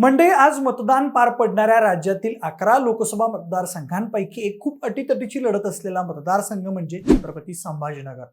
म्हणजे आज मतदान पार पडणाऱ्या राज्यातील अकरा लोकसभा मतदारसंघांपैकी एक खूप अटीतटीची लढत असलेला मतदारसंघ म्हणजे छत्रपती संभाजीनगर.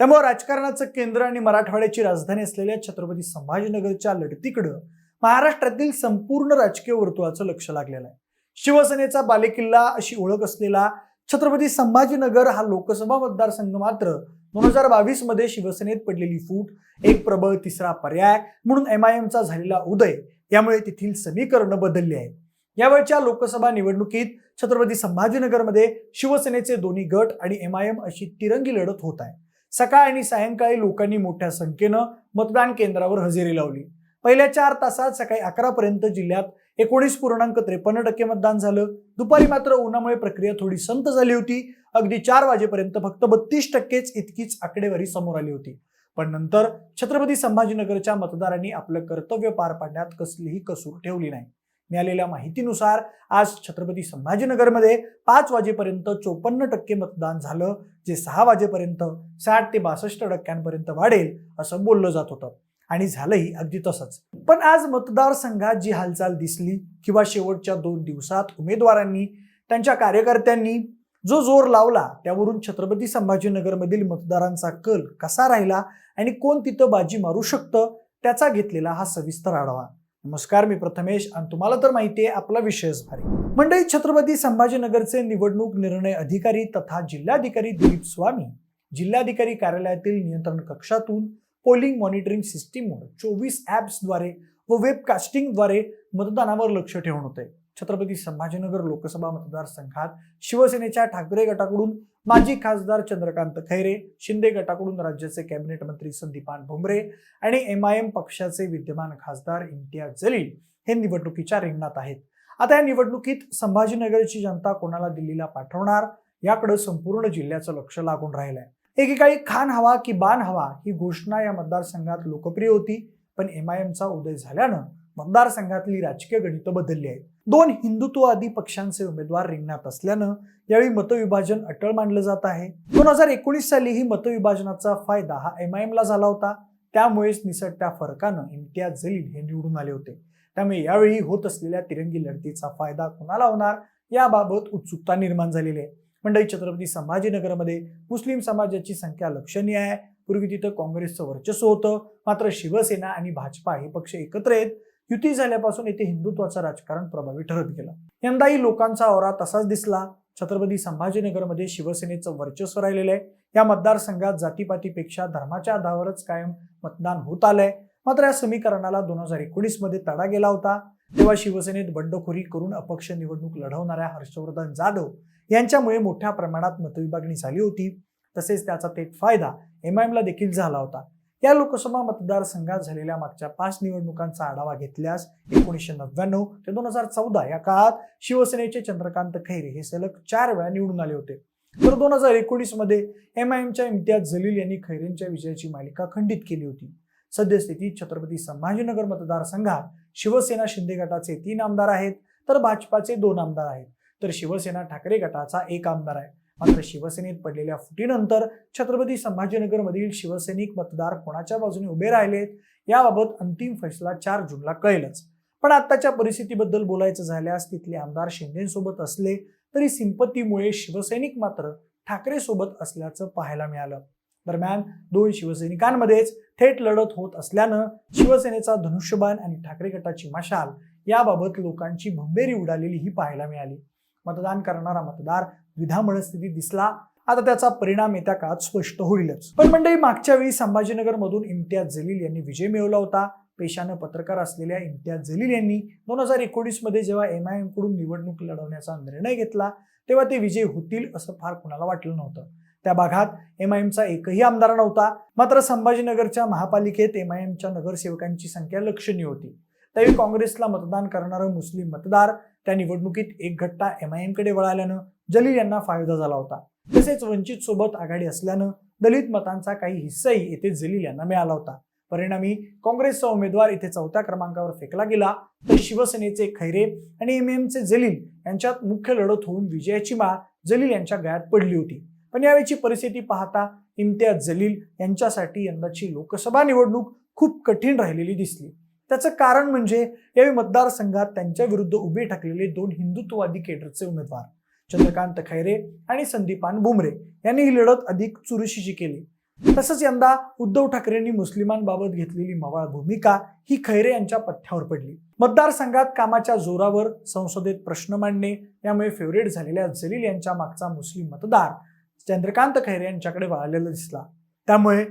त्यामुळे राजकारणाचं केंद्र आणि मराठवाड्याची राजधानी असलेल्या छत्रपती संभाजीनगरच्या लढतीकडं महाराष्ट्रातील संपूर्ण राजकीय वर्तुळाचं लक्ष लागलेलं आहे. शिवसेनेचा बालेकिल्ला अशी ओळख असलेला छत्रपती संभाजीनगर हा लोकसभा मतदारसंघ मात्र दोन हजार बावीसमध्ये शिवसेनेत पडलेली फूट एक प्रबळ तिसरा पर्याय म्हणून एम आय एमचा झालेला उदय यामुळे तेथील समीकरणं बदलली आहेत. यावेळच्या लोकसभा निवडणुकीत छत्रपती संभाजीनगरमध्ये शिवसेनेचे दोन्ही गट आणि एम आय एम अशी तिरंगी लढत होत आहे. सकाळ आणि सायंकाळी लोकांनी मोठ्या संख्येनं मतदान केंद्रावर हजेरी लावली. पहिल्या चार तासात सकाळी अकरापर्यंत जिल्ह्यात एकोणीस पूर्णांक त्रेपन्न टक्के मतदान झालं. दुपारी मात्र उन्हामुळे प्रक्रिया थोडी संत झाली होती. अगदी चार वाजेपर्यंत फक्त बत्तीस टक्केच इतकीच आकडेवारी समोर आली होती. पण नंतर छत्रपती संभाजीनगरच्या मतदारांनी आपलं कर्तव्य पार पाडण्यात कसलीही कसूर ठेवली नाही. मिळालेल्या माहितीनुसार आज छत्रपती संभाजीनगरमध्ये पाच वाजेपर्यंत चोपन्न टक्के मतदान झालं जे सहा वाजेपर्यंत साठ ते बासष्ट टक्क्यांपर्यंत वाढेल असं बोललं जात होतं. आणि झालंही अगदी तसंच. पण आज मतदारसंघात जी हालचाल दिसली किंवा शेवटच्या दोन दिवसात उमेदवारांनी त्यांच्या कार्यकर्त्यांनी जो जोर लावला त्यावरून छत्रपती संभाजीनगरमधील मतदारांचा कल कसा राहिला आणि कोण तिथं बाजी मारू शकतं त्याचा घेतलेला हा सविस्तर आढावा. नमस्कार मी प्रथमेश आणि तुम्हाला तर माहिती आहे आपला विषयच भारी. मंडळी छत्रपती संभाजीनगरचे निवडणूक निर्णय अधिकारी तथा जिल्हाधिकारी दिलीप स्वामी जिल्हाधिकारी कार्यालयातील नियंत्रण कक्षातून पोलिंग मॉनिटरिंग सिस्टीमवर चोवीस ॲप्सद्वारे व वेबकास्टिंगद्वारे मतदानावर लक्ष ठेवून होते. छत्रपती संभाजीनगर लोकसभा मतदारसंघात शिवसेनेच्या ठाकरे गटाकडून माजी खासदार चंद्रकांत खैरे शिंदे गटाकडून राज्याचे कॅबिनेट मंत्री संदीपान भुमरे आणि एम आय एम पक्षाचे विद्यमान खासदार इम्तियाज जलील हे निवडणुकीच्या रिंगणात आहेत. आता या निवडणुकीत संभाजीनगरची जनता कोणाला दिल्लीला पाठवणार? याकडे संपूर्ण जिल्ह्याचं लक्ष लागून राहिलं आहे एकेकाळी खान हवा की बाण हवा ही घोषणा या मतदारसंघात लोकप्रिय होती पण एम आय एमचा उदय झाल्यानं मतदारसंघातली राजकीय गणितं बदलली आहेत. दोन हिंदुत्ववादी पक्षांचे उमेदवार रिंगणात असल्यानं यावेळी मतविभाजन अटळ मानलं जात आहे. दोन हजार एकोणीस साली ही मतविभाजनाचा फायदा हा एम आय एमला झाला होता. त्यामुळेच निसटत्या फरकानं इम्तियाज जलील हे निवडून आले होते. त्यामुळे यावेळी होत असलेल्या तिरंगी लढतीचा फायदा कोणाला होणार याबाबत उत्सुकता निर्माण झालेली आहे. मंडई छत्रपती संभाजीनगरमध्ये मुस्लिम समाजाची संख्या लक्षणीय आहे. पूर्वी तिथं काँग्रेसचं वर्चस्व होतं. मात्र शिवसेना आणि भाजपा हे पक्ष एकत्र आहेत युती झाल्यापासून येथे हिंदुत्वाचं राजकारण प्रभावी ठरत गेलं. यंदाही लोकांचा औरा तसाच दिसला. छत्रपती संभाजीनगरमध्ये शिवसेनेचं वर्चस्व राहिलेलं आहे. या मतदारसंघात जातीपातीपेक्षा धर्माच्या आधारावरच कायम मतदान होत आलंय. मात्र या समीकरणाला दोन हजार एकोणीसमध्ये तडा गेला होता. तेव्हा शिवसेनेत बंडखोरी करून अपक्ष निवडणूक लढवणाऱ्या हर्षवर्धन जाधव यांच्यामुळे मोठ्या प्रमाणात मतविभागणी झाली होती. तसेच त्याचा थेट फायदा एम आय एमला देखील झाला होता. या लोकसभा मतदारसंघात झालेल्या मागच्या पाच निवडणुकांचा आढावा घेतल्यास एकोणीसशे नव्याण्णव ते दोन हजार चौदा या काळात शिवसेनेचे चंद्रकांत खैरे हे सलग चार वेळा निवडून आले होते. तर दोन हजार एकोणीसमध्ये एम आय एमच्या इम्तियाज जलील यांनी खैरेंच्या विजयाची मालिका खंडित केली होती. सद्यस्थितीत छत्रपती संभाजीनगर मतदारसंघात शिवसेना शिंदे गटाचे तीन आमदार आहेत तर भाजपाचे दोन आमदार आहेत. तर शिवसेना ठाकरे गटाचा एक आमदार आहे. मात्र शिवसेनेत पडलेल्या फुटीनंतर छत्रपती संभाजीनगरमधील शिवसैनिक मतदार कोणाच्या बाजूने उभे राहिलेत याबाबत अंतिम फैसला चार जूनला कळेलच. पण आत्ताच्या परिस्थितीबद्दल बोलायचं झाल्यास तिथले आमदार शिंदेसोबत असले तरी सिंपतीमुळे शिवसैनिक मात्र ठाकरे सोबत असल्याचं पाहायला मिळालं. दरम्यान दोन शिवसैनिकांमध्येच थेट लढत होत असल्यानं शिवसेनेचा धनुष्यबाण आणि ठाकरे गटाची मशाल याबाबत लोकांची भंबेरी उडालेली ही पाहायला मिळाली. मतदान करणारा मतदार द्विधा मनस्थिती दिसला आता त्याचा परिणाम येत्या काळात स्पष्ट होईलच. पण मंडळी मागच्या वेळी संभाजीनगर मधून इम्तियाज जलील यांनी विजय मिळवला होता. पेशानं पत्रकार असलेल्या इम्तियाज जलील यांनी दोन हजार एकोणीसमध्ये जेव्हा एम आय एमकडून निवडणूक लढवण्याचा निर्णय घेतला तेव्हा ते विजय होतील असं फार कुणाला वाटलं नव्हतं. त्या भागात एम आय एमचा एकही आमदार नव्हता. मात्र संभाजीनगरच्या महापालिकेत एम आय एमच्या नगरसेवकांची संख्या लक्षणीय होती. त्यावेळी काँग्रेसला मतदान करणारं मुस्लिम मतदार त्या निवडणुकीत एक घट्टा एम आय एमकडे वळाल्यानं जलील यांना फायदा झाला होता. तसेच वंचित सोबत आघाडी असल्यानं दलित मतांचा काही हिस्साही येथे जलील यांना मिळाला होता. परिणामी काँग्रेसचा उमेदवार इथे चौथ्या क्रमांकावर फेकला गेला तर शिवसेनेचे खैरे आणि एम एमचे जलील यांच्यात मुख्य लढत होऊन विजयाची माळ जलील यांच्या गळ्यात पडली होती. पण यावेळची परिस्थिती पाहता इम्तियाज जलील यांच्यासाठी यंदाची लोकसभा निवडणूक खूप कठीण राहिलेली दिसली. त्याचं कारण म्हणजे यावेळी मतदारसंघात त्यांच्या विरुद्ध उभे ठाकलेले दोन हिंदुत्ववादी केडरचे उमेदवार चंद्रकांत खैरे आणि संदीपान भुमरे यांनी ही लढत अधिक चुरशीची केली. तसंच यंदा उद्धव ठाकरेंनी मुस्लिमांबाबत घेतलेली मवाळ भूमिका ही खैरे यांच्या पथ्यावर पडली. मतदारसंघात कामाच्या जोरावर संसदेत प्रश्न मांडणे यामुळे फेवरेट झालेल्या जलील यांच्या मागचा मुस्लिम मतदार चंद्रकांत खैरे यांच्याकडे वळालेला दिसला. त्यामुळे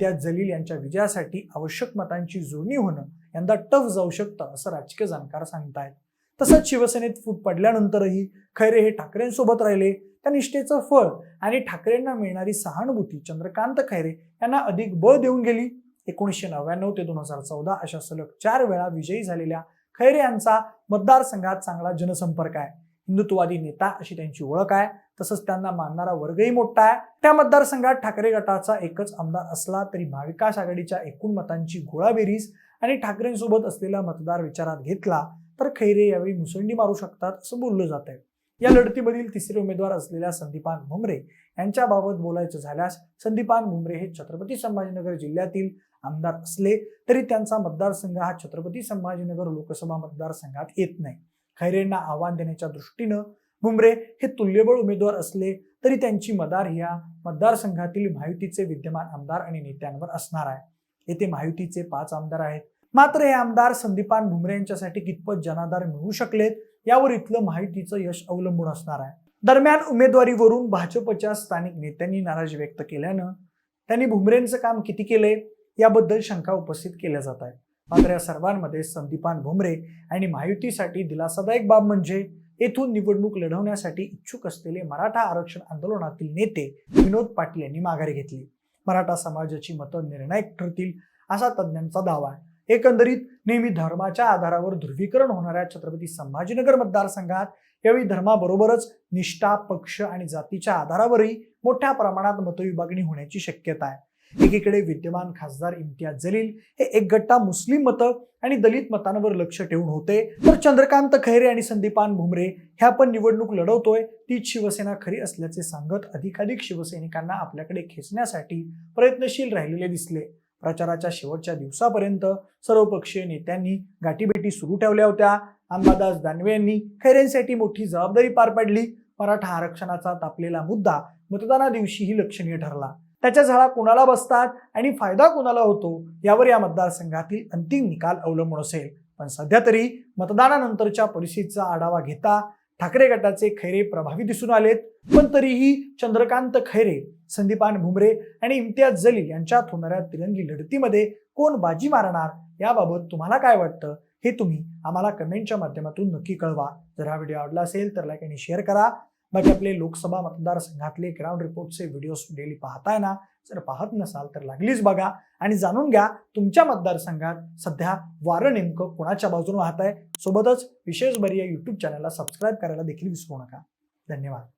त्या जलील यांच्या विजयासाठी आवश्यक मतांची जोडणी होणं यंदा टफ जाऊ शकतं असं राजकीय जाणकार सांगतायत. तसंच शिवसेनेत फूट पडल्यानंतरही खैरे हे ठाकरेंसोबत राहिले. त्या निष्ठेचं फळ आणि ठाकरेंना मिळणारी सहानुभूती चंद्रकांत खैरे यांना अधिक बळ देऊन गेली. एकोणीसशे नव्याण्णव ते दोन हजार चौदा अशा सलग चार वेळा विजयी झालेल्या खैरे यांचा मतदारसंघात चांगला जनसंपर्क आहे. हिंदुत्ववादी नेता अशी त्यांची ओळख आहे. तसंच त्यांना मानणारा वर्गही मोठा आहे. त्या मतदारसंघात ठाकरे गटाचा एकच आमदार असला तरी महाविकास आघाडीच्या एकूण मतांची गोळाबेरीज आणि ठाकरेंसोबत असलेला मतदार विचारात घेतला तर खैरे यावेळी मुसंडी मारू शकतात असं बोललं जात आहे या लढतीमधील तिसरे उमेदवार असलेल्या संदीपान भुमरे यांच्याबाबत बोलायचं झाल्यास संदीपान भुमरे हे छत्रपती संभाजीनगर जिल्ह्यातील आमदार असले तरी त्यांचा मतदारसंघ हा छत्रपती संभाजीनगर लोकसभा मतदारसंघात येत नाही. खैरेंना आव्हान देण्याच्या दृष्टीनं भुमरे हे तुल्यबळ उमेदवार असले तरी त्यांची मदार ह्या मतदारसंघातील महायुतीचे विद्यमान आमदार आणि नेत्यांवर असणार आहे. येथे महायुतीचे पाच आमदार आहेत. मात्र हे आमदार संदीपान भुमरे यांच्यासाठी कितपत जनाधार मिळू शकलेत यावर इथलं महायुतीचं यश अवलंबून असणार आहे. दरम्यान उमेदवारीवरून भाजपच्या स्थानिक नेत्यांनी नाराजी व्यक्त केल्यानं त्यांनी भुमरेंचं काम किती केलंय याबद्दल शंका उपस्थित केल्या जात आहेत. मात्र या सर्वांमध्ये संदीपान भुमरे आणि महायुतीसाठी दिलासादायक बाब म्हणजे येथून निवडणूक लढवण्यासाठी इच्छुक असलेले मराठा आरक्षण आंदोलनातील नेते विनोद पाटील यांनी माघारी घेतली. मराठा समाजाची मतं निर्णायक ठरतील असा तज्ज्ञांचा दावा आहे. एकंदरीत नेहमी धर्माच्या आधारावर ध्रुवीकरण होणाऱ्या छत्रपती संभाजीनगर मतदारसंघात यावेळी धर्माबरोबरच निष्ठा पक्ष आणि जातीच्या आधारावरही मोठ्या प्रमाणात मतविभागणी होण्याची शक्यता आहे. एकीकडे विद्यमान खासदार इम्तियाज जलील हे एक गट्टा मुस्लिम मतं आणि दलित मतांवर लक्ष ठेवून होते. तर चंद्रकांत खैरे आणि संदीपान भुमरे ह्या पण निवडणूक लढवतोय. तीच शिवसेना खरी असल्याचे सांगत अधिकाधिक शिवसैनिकांना आपल्याकडे खेचण्यासाठी प्रयत्नशील राहिलेले दिसले. प्रचाराच्या शेवटच्या दिवसापर्यंत सर्वपक्षीय नेत्यांनी गाठीभेटी सुरू ठेवल्या होत्या. अंबादास दानवे यांनी खैरेंसाठी मोठी जबाबदारी पार पाडली. मराठा आरक्षणाचा तापलेला मुद्दा मतदाना दिवशीही लक्षणीय ठरला. त्याच्या झाडा कुणाला बसतात आणि फायदा कुणाला होतो यावर या मतदारसंघातील अंतिम निकाल अवलंबून असेल. पण सध्या तरी मतदानानंतरच्या परिस्थितीचा आढावा घेता ठाकरे गटाचे खैरे प्रभावी दिसून आलेत. पण तरीही चंद्रकांत खैरे संदीपान भुमरे आणि इम्तियाज जलील यांच्यात होणाऱ्या तिरंगी लढतीमध्ये कोण बाजी मारणार याबाबत तुम्हाला काय वाटतं? हे तुम्ही आम्हाला कमेंटच्या माध्यमातून नक्की कळवा. जर हा व्हिडिओ आवडला असेल तर लाईक आणि शेअर करा. बाकी आपले लोकसभा मतदारसंघातले ग्राउंड रिपोर्टचे व्हिडिओज डेली पाहताय ना जर पाहत नसाल तर लागलीच बघा. आणि जाणून घ्या तुमच्या मतदारसंघात सध्या वारं नेमकं कोणाच्या बाजूने वाहत आहे सोबतच विशेष बरी या यूट्यूब चॅनलला सबस्क्राईब करायला देखील विसरू नका. धन्यवाद.